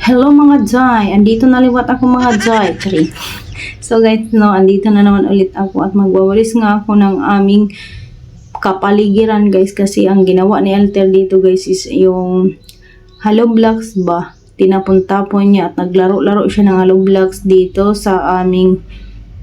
Hello mga Jai! Andito na liwat ako mga Jai. Chari. So guys, no, andito na naman ulit ako at magwawalis nga ako ng aming kapaligiran guys kasi ang ginawa ni Alter dito guys is yung hollow blocks ba tinapon-tapon niya at naglaro-laro siya ng hollow blocks dito sa aming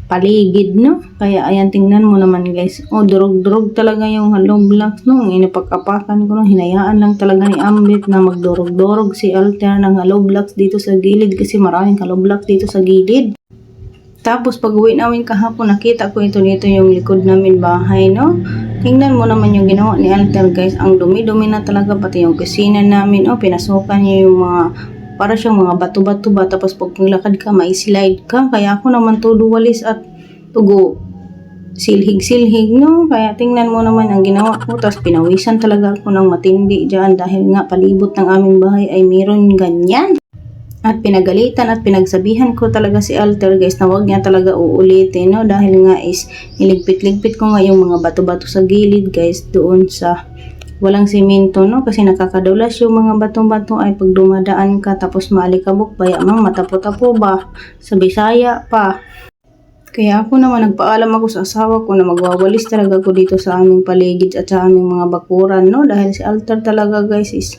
paligid no? Kaya ayan tingnan mo naman guys. Oh durog-durog talaga yung hollow blocks no? Inapakapakan ko no? Hinayaan lang talaga ni Ambit na magdurog-durog si Alter ng hollow dito sa gilid kasi maraming hollow dito sa gilid. Tapos pag uwi namin kahapon, nakita ko ito dito yung likod namin bahay, no? Tingnan mo naman yung ginawa ni Alter, guys. Ang dumi-dumi na talaga, pati yung kusina namin, oh, pinasukan niya yung mga, para siyang mga bato-bato ba. Tapos pag paglakad ka, may slide ka. Kaya ako naman todo walis at tugo silhig-silhig, no? Kaya tingnan mo naman ang ginawa ko. Tapos pinawisan talaga ako ng matindi dyan dahil nga palibot ng aming bahay ay mayroon ganyan. At pinagalitan at pinagsabihan ko talaga si Alter guys na wag niya talaga uulitin no dahil nga is niligpit-ligpit ko nga yung mga bato-bato sa gilid guys doon sa walang simento no? Kasi nakakadulas yung mga bato-bato ay pag dumadaan ka tapos maalikabok baya mang matapo-tapo ba? Sa Bisaya pa. Kaya ako naman nagpaalam ako sa asawa ko na magwawalis talaga ako dito sa aming paligid at sa aming mga bakuran no? Dahil si Alter talaga guys is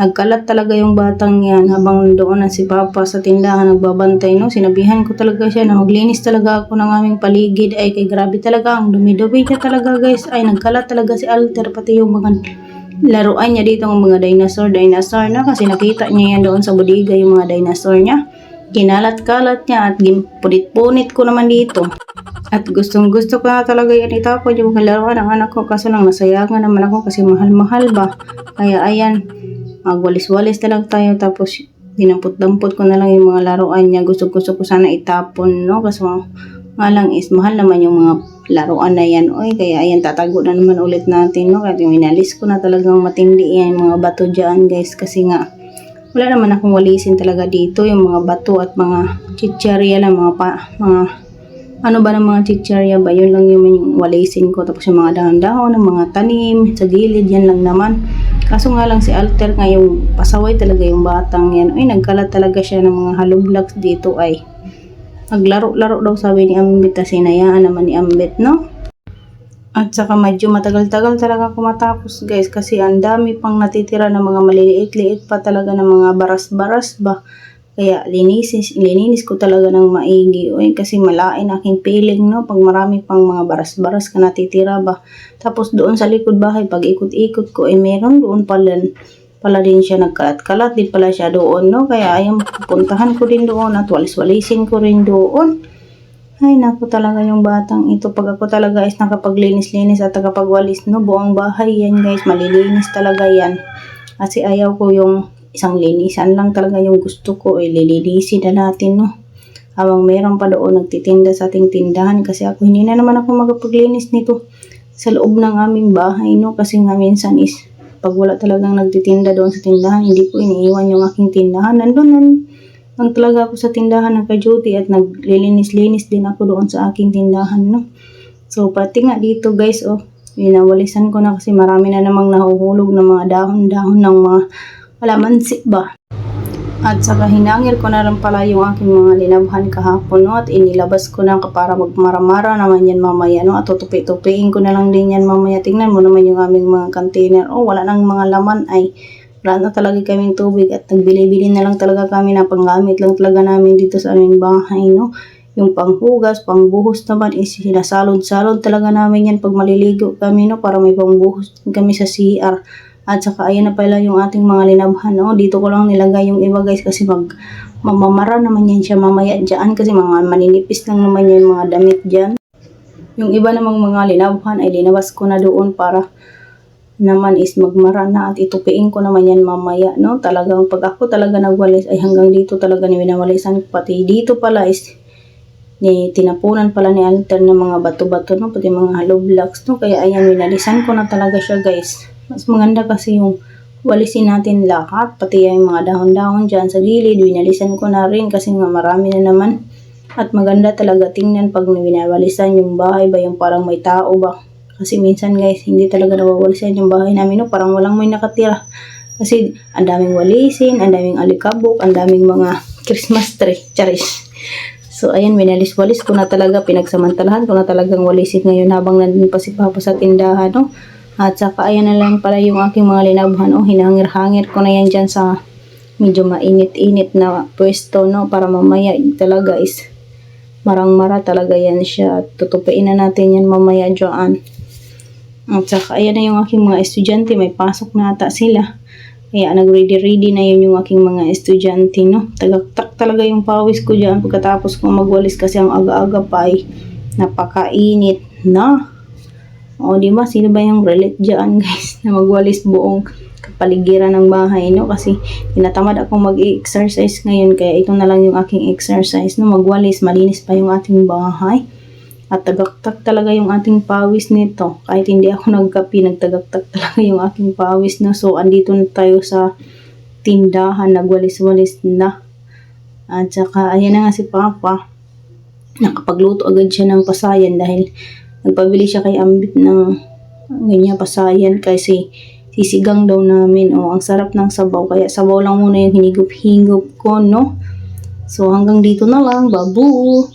Nagkalat talaga yung batang yan habang doon na si Papa sa tindahan nagbabantay, no? Sinabihan ko talaga siya na maglinis talaga ako ng aming paligid. Ay, kay grabe talaga. Ang dumi-dumi niya talaga, guys. Ay, nagkalat talaga si Alter, pati yung mga laruan niya dito ng mga dinosaur, dinosaur na kasi nakita niya yan doon sa bodega yung mga dinosaur niya. Kinalat-kalat niya at punit-punit ko naman dito. At gustong gusto ko na talaga yan itapon yung mga laruan ng anak ko kaso lang nasayangan naman ako kasi mahal-mahal ba. Kaya ayan, magwalis-walis na lang tayo tapos dinampot-dampot ko na lang yung mga laruan niya. Gusto-gusto ko sana itapon, no? Kasi nga lang is mahal naman yung mga laruan na yan. Oy, kaya ayan, tatago na naman ulit natin, no? Kaya minalis ko na talagang matindi yan, mga bato dyan, guys. Kasi nga, wala naman akong walisin talaga dito, yung mga bato at mga chicherya lang, mga pa, mga ano ba ng mga chicherya ba, yun lang yung, yung walisin ko. Tapos yung mga dahon-dahon, ng mga tanim, sa gilid, yan lang naman. Kaso nga lang si Alter nga yung pasaway talaga yung batang yan. Ay, nagkalat talaga siya ng mga hollow blocks dito ay. Naglaro-laro daw sabi ni Ambit na sinayaan naman ni Ambit, no? At saka medyo matagal-tagal talaga ako matapos guys kasi ang dami pang natitira ng mga maliliit-liit pa talaga ng mga baras-baras ba. Kaya linisis, lininis ko talaga ng maigi. Uy, kasi malain aking feeling, no? Pag marami pang mga baras-baras ka natitira ba. Tapos doon sa likod bahay, pag ikot-ikot ko, eh meron doon pala, pala din siya nagkalat-kalat din pala siya doon, no? Kaya ayun, pupuntahan ko din doon at walis-walisin ko rin doon. Ay, naku talaga yung batang ito. Pag ako talaga is nakapaglinis-linis at nakapagwalis, no? Buong bahay yan, guys. Malilinis talaga yan. Kasi ayaw ko yung isang linisan lang talaga yung gusto ko, eh, lilinisin na natin, no? Habang meron pa doon nagtitinda sa ating tindahan kasi ako hindi na naman ako magapaglinis nito sa loob ng aming bahay, no? Kasi nga minsan is pag wala talagang nagtitinda doon sa tindahan, hindi ko iniiwan yung aking tindahan. Nandun nan, lang talaga ako sa tindahan ng ka-duty at naglilinis-linis din ako doon sa aking tindahan, no? So, pati nga dito, guys, oh, winawalisan ko na kasi marami na namang nahuhulog ng mga dahon-dahon ng mga kalamansi ba. At saka hinangir ko na rin pala yung aking mga linabhan kahapon no? at inilabas ko na para magmaramara naman yan mamaya no? at tutupi-tupiin ko na lang din yan mamaya. Tingnan mo naman yung aming mga container. Oh, wala nang mga laman ay wala na talaga kaming tubig at nagbili-bili na lang talaga kami na panggamit lang talaga namin dito sa aming bahay no. Yung panghugas, pangbuhos naman is sinasalod-salod talaga namin yan pag maliligo kami no para may pangbuhos kami sa CR. At saka ayan na pala yung ating mga linabhan. No? Dito ko lang nilagay yung iba guys kasi mag mamamara naman yan siya mamaya dyan kasi mga maninipis lang naman yan mga damit dyan. Yung iba namang mga linabhan ay linabas ko na doon para naman is magmara na at itupiin ko naman yan mamaya. No? Talagang pag ako talaga nagwalis ay hanggang dito talaga ni winawalisan. Pati dito pala is ni tinapunan pala ni Alter ng mga bato-bato no pati mga hollow blocks no kaya ayan winalisan ko na talaga siya guys mas maganda kasi yung walisin natin lahat, pati yung mga dahon-dahon dyan sa gilid, winalisan ko na rin kasi nga marami na naman. At maganda talaga tingnan pag winawalisan yung bahay ba, yung parang may tao ba. Kasi minsan guys, hindi talaga nawawalisan yung bahay namin, no? parang walang may nakatira. Kasi ang daming walisin, ang daming alikabok, ang daming mga Christmas tree, charis. So, ayan, minalis-walis ko na talaga, pinagsamantalahan ko na talagang walisin ngayon habang nandun pa si Papa sa tindahan, no? At saka, ayan na lang pala yung aking mga linabhan, oh, hinangir-hangir ko na yan dyan sa medyo mainit-init na pwesto, no? Para mamaya talaga is marang-mara talaga yan siya. Tutupiin na natin yan mamaya dyan. At saka, ayan na yung aking mga estudyante, may pasok na ata sila. Kaya nag-ready-ready na yun yung aking mga estudyante, no? Tagaktak talaga yung pawis ko dyan pagkatapos ko magwalis kasi ang aga-aga pa ay napakainit na. O, di ba? Sino ba yung relate dyan, guys, na magwalis buong kapaligiran ng bahay, no? Kasi tinatamad akong mag-exercise ngayon, kaya ito na lang yung aking exercise, no? Magwalis, malinis pa yung ating bahay. At tagaktak talaga yung ating pawis nito. Kahit hindi ako nagkapi, nagtagaktak talaga yung aking pawis, no? So, andito na tayo sa tindahan, nagwalis-walis na. At saka, ayan na nga si Papa. Nakapagluto agad siya ng pasayan dahil nagpabili siya kay Ambit ng ganyan pasayan kasi sisigang daw namin. O, ang sarap ng sabaw. Kaya sabaw lang muna yung hinigup-higup ko, no? So, hanggang dito na lang. Babu!